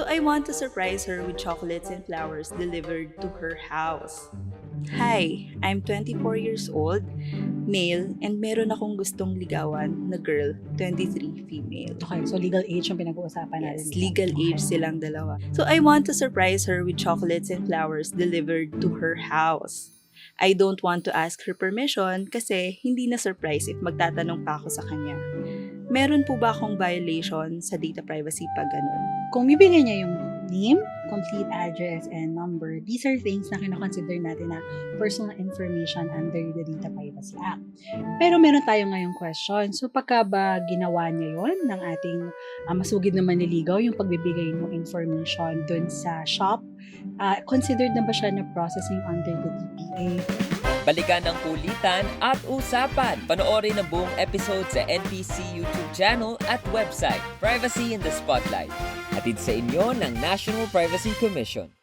So I want to surprise her with chocolates and flowers delivered to her house. Hi, I'm 24 years old, male, and meron akong gustong ligawan na girl, 23 female. Okay, so legal age yung pinag-uusapan natin. Yes, legal Okay. age silang dalawa. So I want to surprise her with chocolates and flowers delivered to her house. I don't want to ask her permission kasi hindi na surprise if magtatanong pa ako sa kanya. Meron po ba akong violation sa data privacy pag ganun? Kung bibigyan niya yung name, complete address, and number, these are things na kinoconsider natin na personal information under the Data Privacy Act. Pero meron tayo ngayong question. So, pagka ba ginawa niya yon ng ating ah, masugid na maniligaw, yung pagbibigay ng information dun sa shop, ah, considered na ba siya na processing under the DPA? Balikan ang kulitan at usapan. Panoorin ang buong episode sa NPC YouTube channel at website. Privacy in the Spotlight. Hatid sa inyo ng National Privacy Commission.